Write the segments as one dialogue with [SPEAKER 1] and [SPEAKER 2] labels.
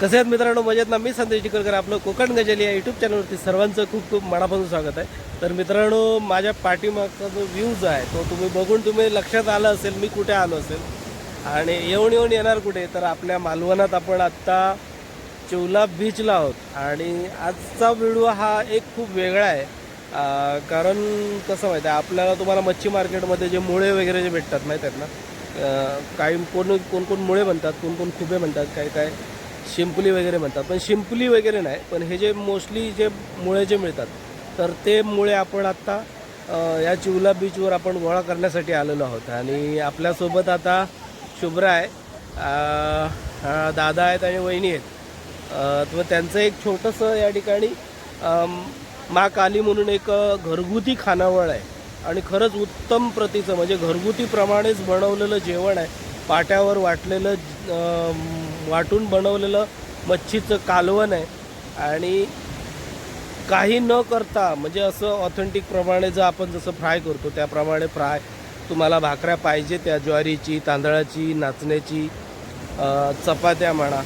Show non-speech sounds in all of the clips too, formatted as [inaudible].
[SPEAKER 1] कसे आहेत मित्रांनो? मजेत ना? मी संदेश डिकलकर आपलं कोकण गजली या यूट्यूब चॅनलवरती सर्वांचं खूप खूप मनापासून स्वागत आहे. तर मित्रांनो माझ्या पाठीमागचा जो व्ह्यूज आहे तो तुम्ही बघून तुम्ही लक्षात आलं असेल मी कुठे आलो असेल. आणि येऊन येऊन येणार कुठे तर आपल्या मालवणात आपण आत्ता चिवला बीचला आहोत. आणि आजचा व्हिडिओ हा एक खूप वेगळा आहे. कारण कसं माहिती आहे आपल्याला तुम्हाला मच्छी मार्केटमध्ये जे मुळे वगैरे जे भेटतात माहीत आहेत ना? काही कोण कोण कोण मुळे म्हणतात कोण कोण खुबे म्हणतात काही काय शिंपली वगैरे म्हणतात. पण शिंपली वगैरे नाही पण हे जे मोस्टली जे मुळे जे मिळतात तर ते मुळे आपण आत्ता या चिवला बीचवर आपण गोळा करण्यासाठी आलेलो आहोत. आणि आपल्यासोबत आता शुभ्रा आहे दादा आहेत आणि वहिनी आहेत. तर त्यांचं एक छोटंसं या ठिकाणी मा काली म्हणून एक घरगुती खानावळ आहे. आणि खरंच उत्तम प्रतीचं म्हणजे घरगुतीप्रमाणेच बनवलेलं जेवण आहे पाट्यावर वाटलेलं वाटून बनवलेलं मच्छीचं कालवण आहे. आणि काही न करता म्हणजे असं ऑथेंटिक प्रमाणे जर आपण जसं फ्राय करतो त्याप्रमाणे फ्राय तुम्हाला भाकऱ्या पाहिजे त्या ज्वारीची तांदळाची नाचण्याची चपात्या म्हणा.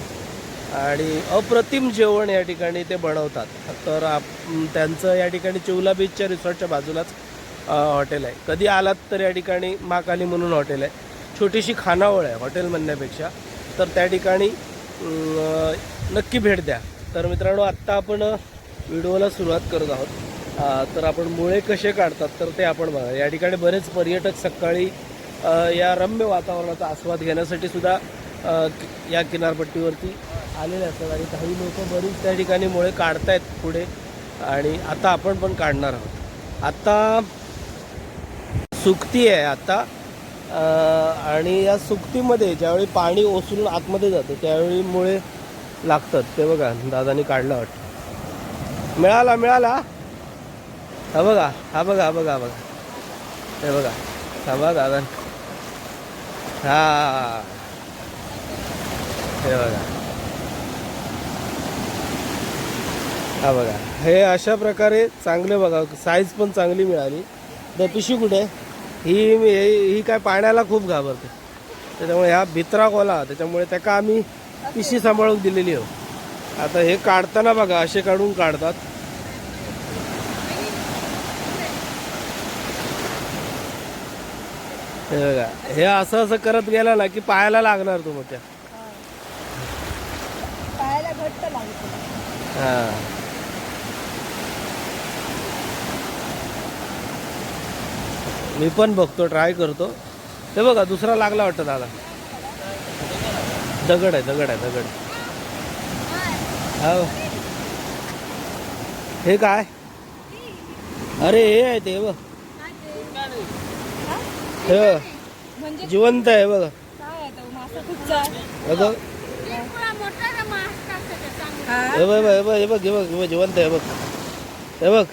[SPEAKER 1] आणि अप्रतिम जेवण या ठिकाणी ते बनवतात. तर आप त्यांचं या ठिकाणी चिवला बीचच्या रिसॉर्टच्या बाजूलाच हॉटेल आहे. कधी आलात तर या ठिकाणी महाकाली म्हणून हॉटेल आहे. छोटीशी खानावळ आहे हॉटेल म्हणण्यापेक्षा. तर त्या ठिकाणी नक्की भेट द्या. तर मित्रांनो आत्ता आपण व्हिडिओला सुरुवात करत आहोत. तर आपण मुळे कसे काढतात तर ते आपण बघा. या ठिकाणी बरेच पर्यटक सकाळी या रम्य वातावरणाचा आस्वाद घेण्यासाठी सुद्धा या किनारपट्टीवरती आलेले असतात. आणि काही लोक बरीच त्या ठिकाणी मुळे काढतायत पुढे. आणि आता आपण पण काढणार आहोत. आता सुकती आहे आता. आणि या सुकतीमध्ये ज्यावेळी पाणी ओसरून आतमध्ये जातं त्यावेळी मुळे लागतात. ते बघा दादानी काढलं वाटतं. मिळाला मिळाला. हा बघा हा बघा हा बघा बघा. हे बघा थांबा दादा हा. हे बघा. हा बघा. हे अशा प्रकारे चांगले बघा साईज पण चांगली मिळाली. तर पिशी कुठे? आहे? ही मी- ही काय पाण्याला खूप घाबरते. त्याच्यामुळे ह्या भित्रा कोला त्याच्यामुळे त्याका आम्ही पिशी सांभाळून दिलेली हो आता हे काढताना बघा असे काढून काढतात. हे बघा हे असं असं करत गेला ना की पायाला लागणार तू मग त्या हा. मी पण बघतो ट्राय करतो. ते बघा दुसरा लागला वाटतं दादा. दगड आहे दगड आहे दगड. हो हे काय? अरे हे आहे ते बघ. हे बघ.
[SPEAKER 2] म्हणजे?
[SPEAKER 1] जिवंत आहे बघ.
[SPEAKER 2] हा
[SPEAKER 1] बघ. हे बघ हे बघ हे बघ हे बघ जिवंत आहे हे बघ. हे बघ.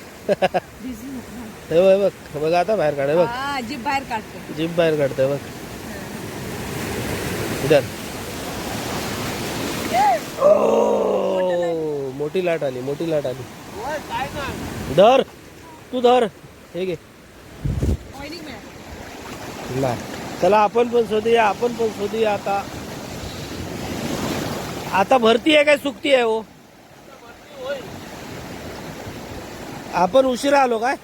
[SPEAKER 1] हे बघ बघ. हे बघ आता बाहेर काढ हे बघ.
[SPEAKER 2] हा जीभ बाहेर काढतो
[SPEAKER 1] जीप बाहेर काढतोय बघ. इधर. ओ, मोठी लाट आली मोठी लाट आली. धर. तू धर. हे घे.
[SPEAKER 2] ऑइलिंग मिळालं
[SPEAKER 1] नाही चला आपण पण शोधूया आपण पण शोधूया आता. आता भरती आहे काय सुकती आहे हो? आपण उशिरा आलो काय?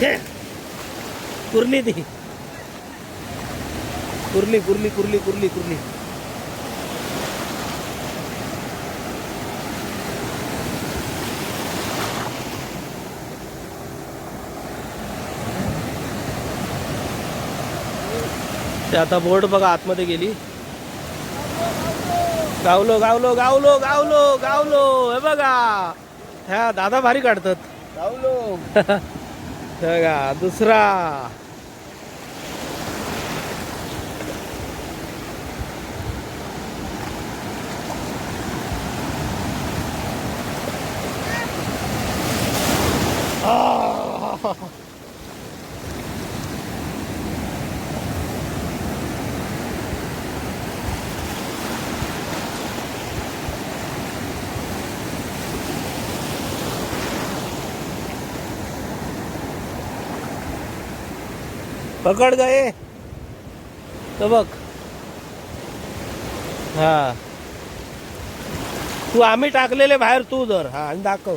[SPEAKER 1] हे, कुर्ली ती. कुर्ली कुर्ली कुर्ली कुर्ली कुर्ली. ते आता बोर्ड बघा आतमध्ये गेली. गावलो गावलो गावलो गावलो गावलो. हे बघा. ह्या दादा भारी काढतात. गावलो. [laughs] बघा दुसरा. [laughs] पकड गए तो बघ. हा. तू आम्ही टाकलेले बाहेर तू जर हा आणि दाखव.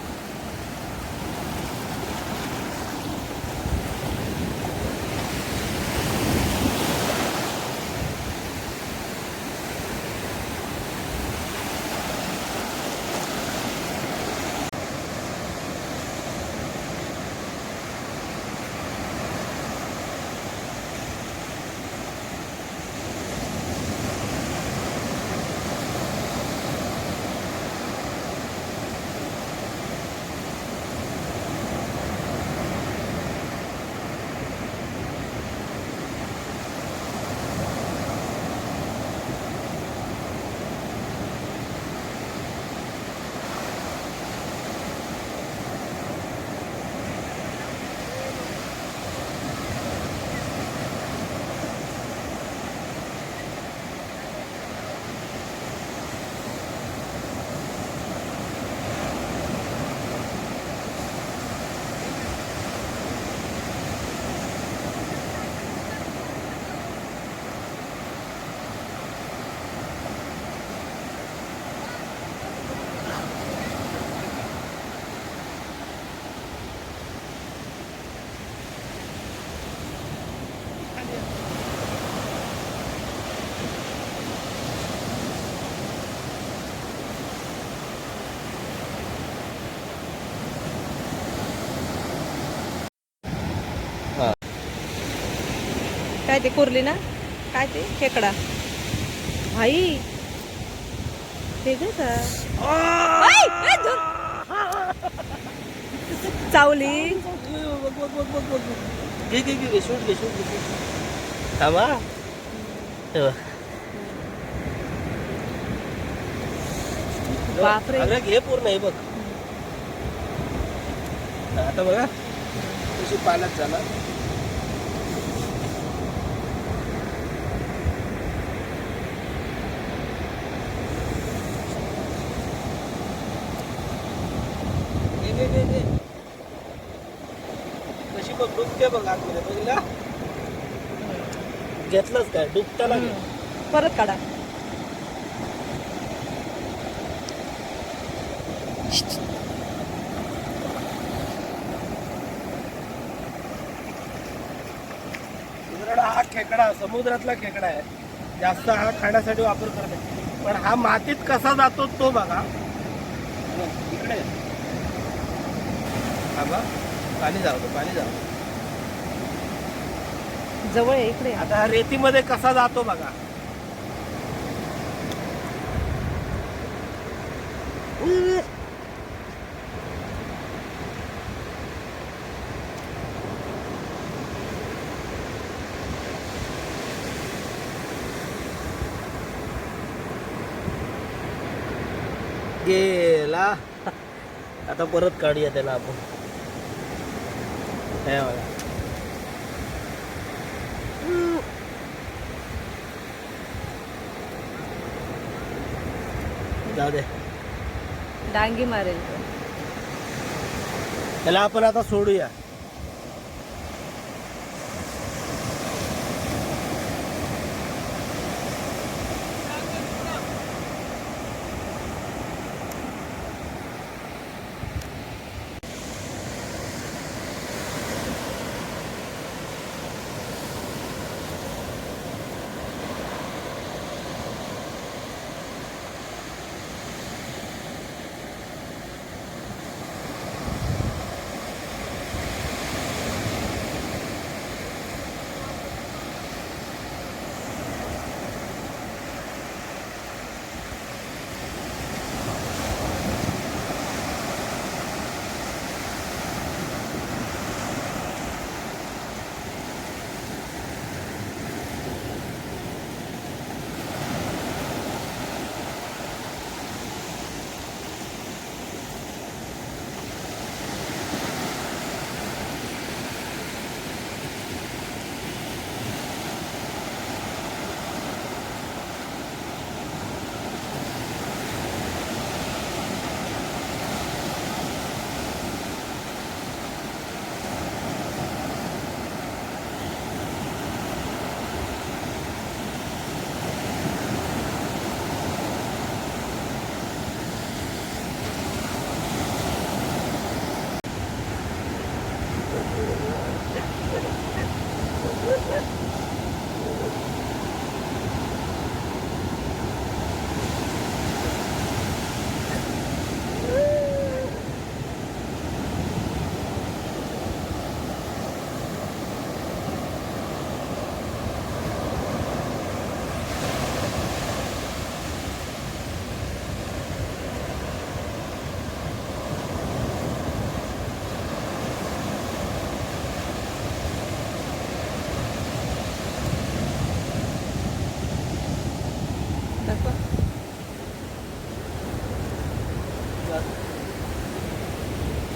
[SPEAKER 2] काय ते कुर्ली ना? काय ते? खेकडा. भाई का आई, ए, धर. चावली.
[SPEAKER 1] थांबा.
[SPEAKER 2] बापरे.
[SPEAKER 1] घे पूर्ण हे बघ. आता बघा. कशी पाण्यात जाणार घे, घे, घे, घे. कशी बघ डुबते बघ आतमध्ये बघितला घेतलंच काय? डुबताना घे.
[SPEAKER 2] परत काढा.
[SPEAKER 1] मित्रांनो, हा खेकडा समुद्रातला खेकडा आहे. जास्त हा खाण्यासाठी वापर करत नाही. पण हा मातीत कसा जातो तो बघा. इकडे. हा बघ. पाणी जाऊ दे, पाणी जाऊ दे.
[SPEAKER 2] जवळ आहे इकडे
[SPEAKER 1] आता रेतीमध्ये कसा जातो बघा. गेला. आता परत काढूया त्याला आपण. हे बघा. जाऊ दे
[SPEAKER 2] डांगी मारेल तो.
[SPEAKER 1] त्याला आपण आता सोडूया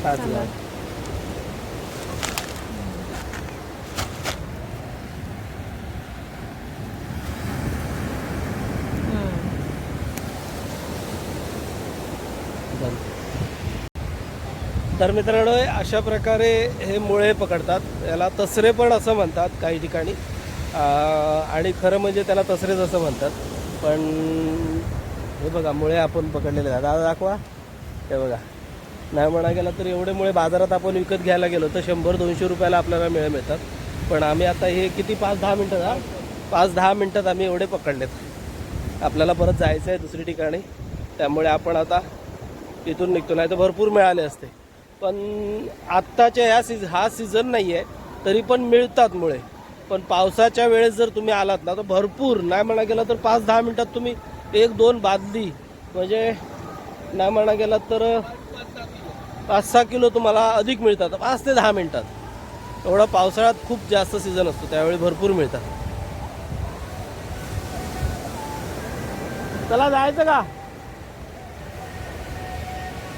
[SPEAKER 1] पाच गाव तर मित्रांनो अशा प्रकारे हे मुळे पकडतात. याला तसरे पण असं म्हणतात काही ठिकाणी. आणि खरं म्हणजे त्याला तसरेच असं म्हणतात. पण हे बघा मुळे आपण पकडलेले आहेत. दादा दाखवा. हे बघा. नाही म्हणा गेला तर एवढे मुळे बाजारात आपण विकत घ्यायला गेलो तर शंभर दोनशे रुपयाला आपल्याला मिळ मिळतात. पण आम्ही आता हे किती पाच दहा मिनटं हा पाच दहा मिनटात आम्ही एवढे पकडलेत. आपल्याला परत जायचं आहे दुसरी ठिकाणी. त्यामुळे आपण आता इथून निघतो नाही तर भरपूर मिळाले असते. पण आत्ताच्या ह्या सीझ हा सीझन नाही आहे तरी पण मिळतात मुळे. पण पावसाच्या वेळेस जर तुम्ही आलात ना तर भरपूर नाही म्हणा गेला तर पाच दहा मिनटात तुम्ही एक दोन बादली म्हणजे नाही म्हणा गेला तर पाच सहा किलो तुम्हाला अधिक मिळतात. पाच ते दहा मिनटात. एवढा पावसाळ्यात खूप जास्त सीझन असतो. त्यावेळी भरपूर मिळतात. चला जायचं का?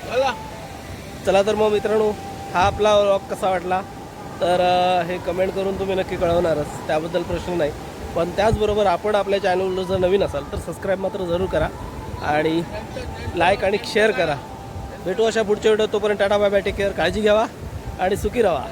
[SPEAKER 1] चला. चला तर मग मित्रांनो हा आपला व्लॉग कसा वाटला? तर हे कमेंट करून तुम्ही नक्की कळवणारच. त्याबद्दल प्रश्न नाही. पण त्याचबरोबर आपण आपल्या चॅनलवर जर नवीन असाल तर सबस्क्राईब मात्र जरूर करा. आणि लाईक आणि शेअर करा. भेटू अशा पुढच्या व्हिडिओ तोपर्यंत tata bye bye take care काळजी घ्यावा आणि सुखी राहा.